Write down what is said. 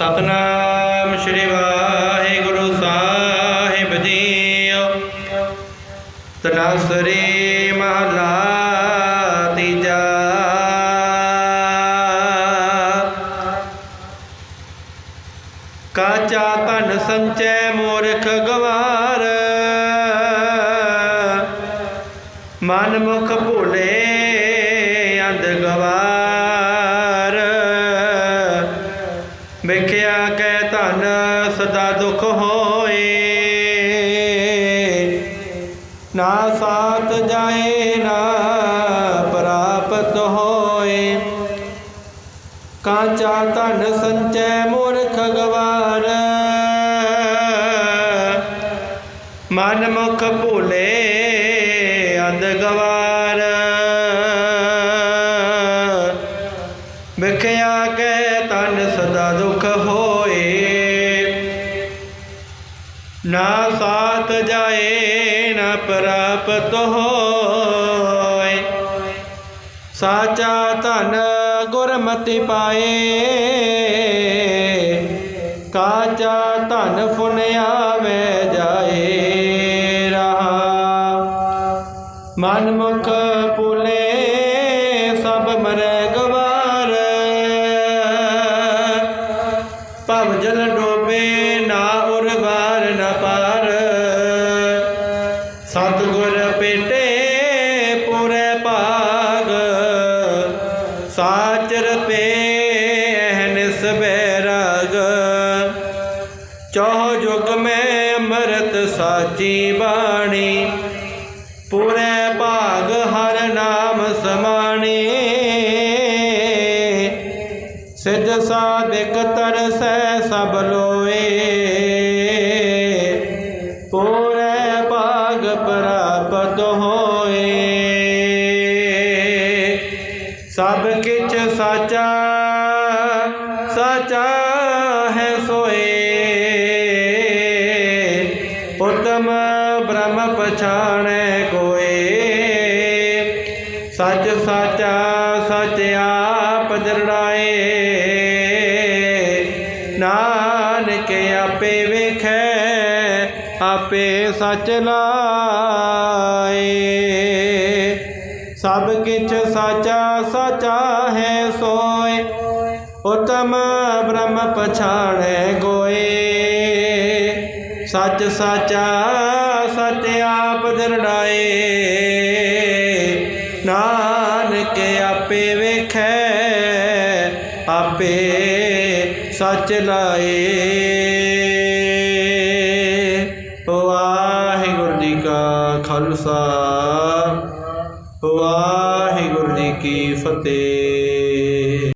ਸਤਨਾਮ ਸ੍ਰੀ ਵਾਹਿਗੁਰੂ ਸਾਹਿਬ ਜੀਓ। ਤਨਾਸਰੀ ਮਹਲਾ ਤੀਜਾ। ਕਾਚਾ ਧਨ ਸੰਚੈ ਮੂਰਖ ਗਵਾਰ। ਮਨ ਮੁਖ ਭੂਲੇ ਵੇਖਿਆ ਕੈ ਧਨ ਸਦਾ ਦੁਖ ਹੋਏ। ਨਾ ਸਾਥ ਜਾਏ, ਨਾ ਪ੍ਰਾਪਤ ਹੋਏ। ਕਾਂਚਾ ਧਨ ਸੰਚੈ ਮੂਰਖ ਗਵਾਰ। ਮਨ ਮੁਖ ਭੁਲੇ, ਅੰਧ ਗਵਾ ਨਾ ਸਾਥ ਜਾਏ, ਨਾ ਪ੍ਰਾਪਤ ਹੋਏ। ਸਾਚਾ ਧਨ ਗੁਰਮਤਿ ਪਾਏ। ਕਾਚਾ ਧਨ ਫੁਨ ਆਵੇ ਜਾਏ ਰਹਾ। ਮਨ ਮੁਖ ਪੁਲੇ ਸਭ ਮਰੈ ਗਵਾਰ। ਭਵ ਜਲ ਡੋਬੇ, ਨਾ ਸਤਿਗੁਰ ਪੇਟੇ ਪੂਰੇ ਭਾਗ। ਸਾਚਰ ਪੇ ਅਹਨਿਸ ਬੈਰਾਗ ਚੌ ਜੁਗ ਮੈਂ ਅੰਮ੍ਰਿਤ ਸਾਚੀ ਬਾਣੀ। ਪੂਰੇ ਭਾਗ ਹਰ ਨਾਮ ਸਮਾਣੇ। ਸਿੱਧ ਸਾਧਿਕ ਤਰਸੈ ਸਭ ਲੋਏ। ਪ੍ਰਾਪਤ ਹੋਏ। ਸਭ ਕਿਛ ਸਾਚਾ ਸਾਚਾ ਹੈ ਸੋਏ। ਉਤਮ ਬ੍ਰਹਮ ਪਛਾਣੈ ਕੋਏ। ਸੱਚ ਸਾਚਾ, ਸੱਚ ਆਪ ਦਰੜਾਏ ਨਾਨਕ ਆਪੇ ਵੇਖੈ, ਆਪੇ ਸੱਚ ਲਾਏ ਸਭ ਕਿਛ ਸਾਚਾ ਸਾਚਾ ਹੈ ਸੋਏ, ਉਤਮ ਬ੍ਰਹਮ ਪਛਾਣੈ ਗੋਏ। ਸੱਚ ਸਾਚਾ ਸੱਚ ਆਪ ਦਰੜਾਏ। ਨਾਨਕ ਆਪੇ ਵੇਖੈ, ਆਪੇ ਸੱਚ ਲਾਏ। ਵਾਹਿਗੁਰੂ ਜੀ ਕਾ ਖਾਲਸਾ। ਵਾਹਿਗੁਰੂ ਜੀ ਕੀ ਫਤਿਹ।